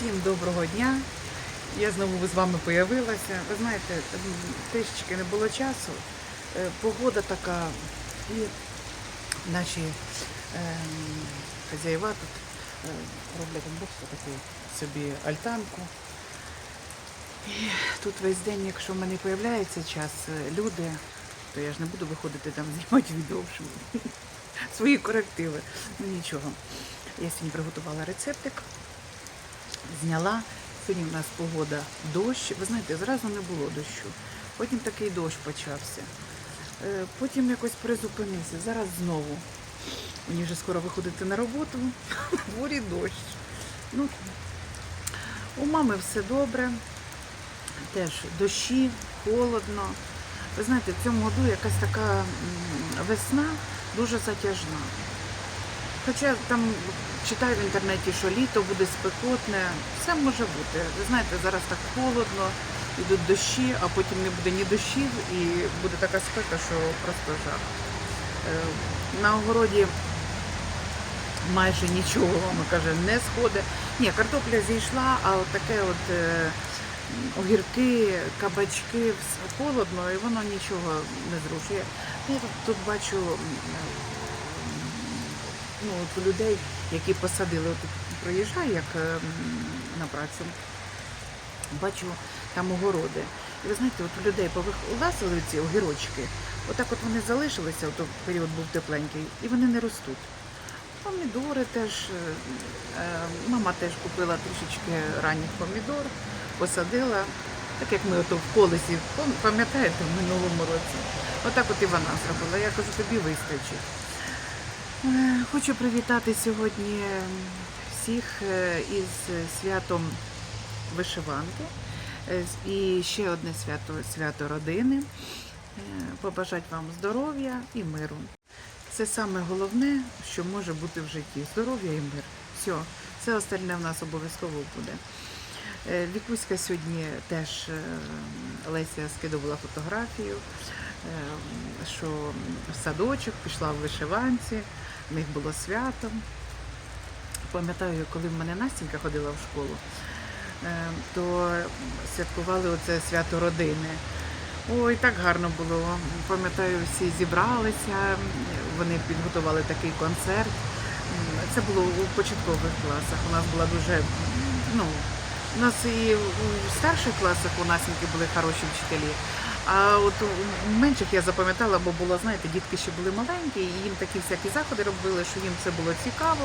Всім доброго дня. Я знову з вами появилася. Ви знаєте, трішечки не було часу. Е, Погода така, і наші ем, хазяїва тут е, роблять он, таку собі альтанку. І тут весь день, якщо в мене появляється час, е, люди, то я ж не буду виходити там знімати відео, свої корективи. Ну нічого. Я сьогодні приготувала рецептик зняла. Сьогодні в нас погода дощ. Ви знаєте, зразу не було дощу. Потім такий дощ почався. Е, Потім якось призупинився. Зараз знову. Мені вже скоро виходити на роботу. На дворі дощ. Ну, у мами все добре. Теж дощі, холодно. Ви знаєте, в цьому году якась така весна дуже затяжна. Хоча там читаю в інтернеті, що літо буде спекотне, все може бути. Ви знаєте, зараз так холодно, йдуть дощі, а потім не буде ні дощів і буде така спека, що просто жах. Е, На огороді майже нічого, мама каже, не сходить. Ні, картопля зійшла, а от таке от е, огірки, кабачки, все холодно, і воно нічого не зрушує. Я тут, бачу ну, от людей, які посадили, от проїжджаю як е, на працю, бачу там огороди. І ви знаєте, от людей повилазили ці огірочки, отак от вони залишилися, от період був тепленький, і вони не ростуть. Помідори теж, е, е, мама теж купила трішечки ранніх помідор, посадила, так як ми ото в колесі, пам'ятаєте, в минулому році. Отак от і вона зробила. Я кажу, тобі вистачить. Хочу привітати сьогодні всіх е, із святом вишиванки. Е, І ще одне свято свято родини. Е, Побажати вам здоров'я і миру. Це саме головне, що може бути в житті. Здоров'я і мир. Все, все остальне в нас обов'язково буде. Е, Вікуська сьогодні теж е, Леся скидувала фотографію, е, що в садочок пішла в вишиванці, в них було свято. Пам'ятаю, коли в мене Настенька ходила в школу, то святкували оце свято родини. Ой, так гарно було. Пам'ятаю, всі зібралися, вони підготували такий концерт. Це було у початкових класах. У нас була дуже, ну, у нас і у старших класах у Насіньки були хороші вчителі. А от у менших я запам'ятала, бо було, знаєте, дітки ще були маленькі, і їм такі всякі заходи робили, що їм це було цікаво.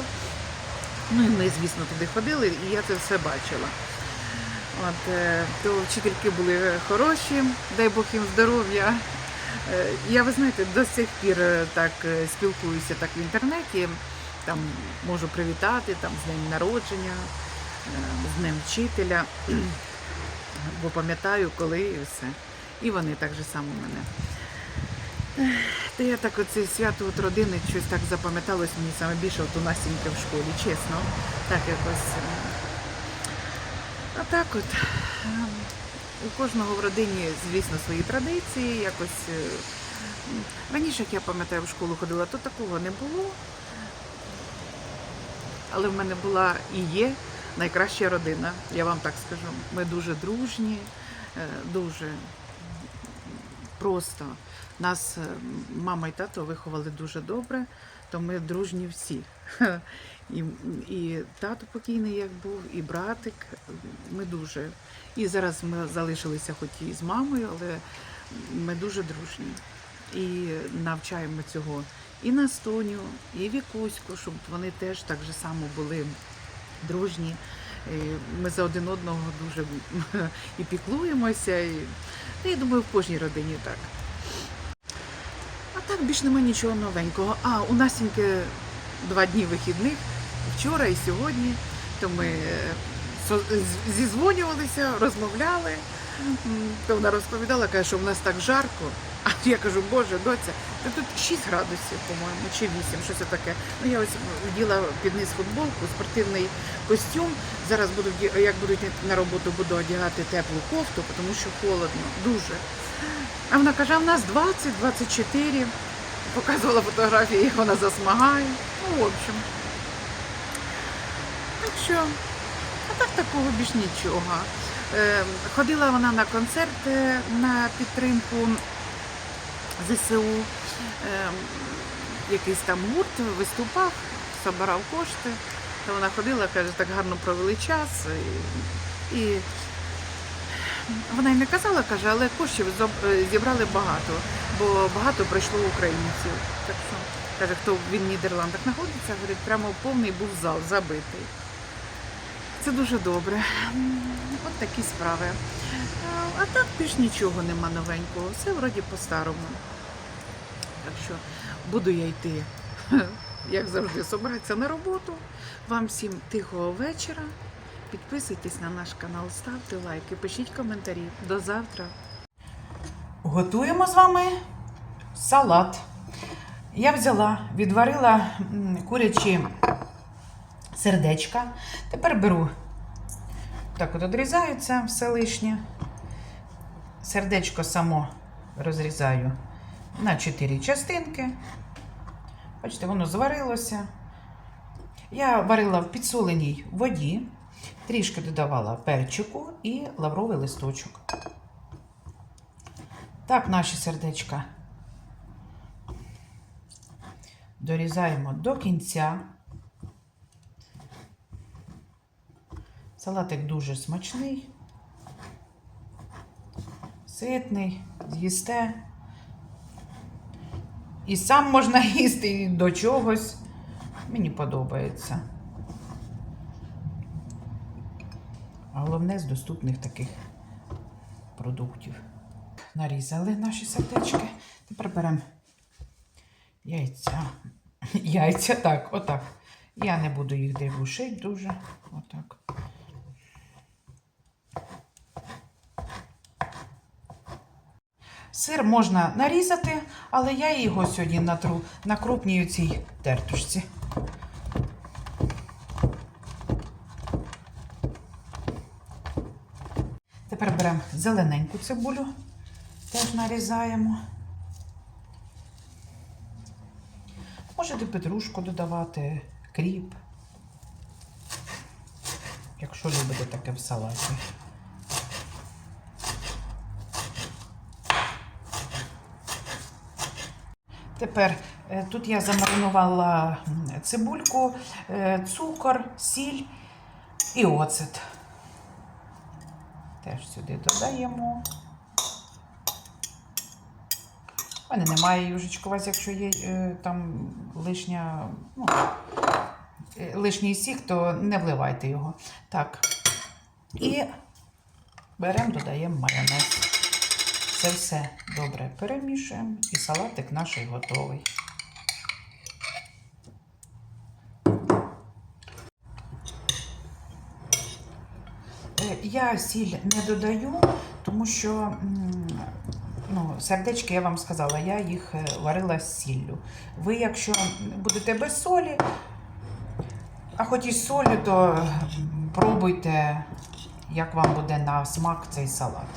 Ну і ми, звісно, туди ходили, і я це все бачила. От, е, то вчительки були хороші, дай Бог їм здоров'я. Е, Я, ви знаєте, до сих пір е, так спілкуюся так в інтернеті, там можу привітати там, з днем народження, з днем вчителя, бо пам'ятаю, коли і все. І вони так же само мене. Та я так оце свято от родини щось так запам'яталось мені саме більше от у Настіньки в школі, чесно. Так якось. е, а так от. ем, У кожного в родині, звісно, свої традиції. Якось е, раніше, як я пам'ятаю, в школу ходила, то такого не було. Але в мене була і є найкраща родина, я вам так скажу. Ми дуже дружні, е, дуже просто. Нас е, мама і тато виховали дуже добре, то ми дружні всі. І, і тато покійний як був, і братик. Ми дуже. І зараз ми залишилися хоч і з мамою, але ми дуже дружні. І навчаємо цього і Настоню, і Вікуську, щоб вони теж так же само були дружні. Ми за один одного дуже і піклуємося. І, я думаю, в кожній родині так. А так більш нема нічого новенького. А, у Насіньки два дні вихідних, вчора і сьогодні. То ми е, зізвонювалися, розмовляли. То вона розповідала, каже, що в нас так жарко. А я кажу, боже, доця, та тут 6 градусів, по-моєму, чи 8, щось таке. Ну я ось вділа під низ футболку, спортивний костюм. Зараз буду як буду йти на роботу, буду одягати теплу кофту, тому що холодно, дуже. А вона каже, а в нас 20-24. Показувала фотографії, як вона засмагає. Ну, в общем. Так що, а так такого більш нічого. Е, Ходила вона на концерт е, на підтримку ЗСУ. Е, Якийсь там гурт виступав, збирав кошти. То вона ходила, каже, так гарно провели час. І, і вона й не казала, каже, але коштів е, зібрали багато, бо багато прийшло українців. Так що, каже, хто він в Нідерландах знаходиться, говорить, прямо повний був зал забитий. Це дуже добре. От такі справи. А, так більш нічого нема новенького. Все вроді по-старому. Так що буду я йти, як завжди, собратися на роботу. Вам всім тихого вечора. Підписуйтесь на наш канал, ставте лайки, пишіть коментарі. До завтра. Готуємо з вами салат. Я взяла, відварила курячі сердечка. Тепер беру так от відрізається все лишнє. Сердечко само розрізаю на 4 частинки. Бачите, воно зварилося. Я варила в підсоленій воді, трішки додавала перчику і лавровий листочок. Так, наші сердечка дорізаємо до кінця. Салатик дуже смачний, ситний, з'їсте. І сам можна їсти і до чогось. Мені подобається. А головне з доступних таких продуктів. Нарізали наші сердечки. Тепер беремо яйця. Яйця, так, отак. Я не буду їх дивушити дуже. Отак. Сир можна нарізати, але я його сьогодні натру на крупній цій тертушці. Тепер беремо зелененьку цибулю, теж нарізаємо. Можете петрушку додавати, кріп, якщо любите таке в салаті. Тепер е, тут я замаринувала цибульку, е, цукор, сіль і оцет. Теж сюди додаємо. У мене немає южечка у вас, якщо є е, там лишня, ну, лишній сік, то не вливайте його. Так. І беремо, додаємо майонез. Це все добре перемішуємо і салатик наш готовий. Е, Я сіль не додаю, тому що ну, сердечки, я вам сказала, я їх е, варила з сіллю. Ви, якщо будете без солі, а хоч і солі, то пробуйте, як вам буде на смак цей салат.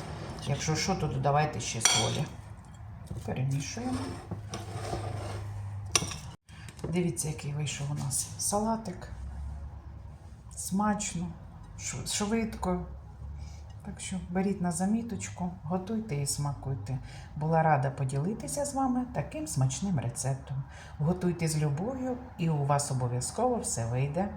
Якщо що, то додавайте ще солі. Перемішуємо. Дивіться, який вийшов у нас салатик. Смачно, швидко. Так що беріть на заміточку, готуйте і смакуйте. Була рада поділитися з вами таким смачним рецептом. Готуйте з любов'ю, і у вас обов'язково все вийде.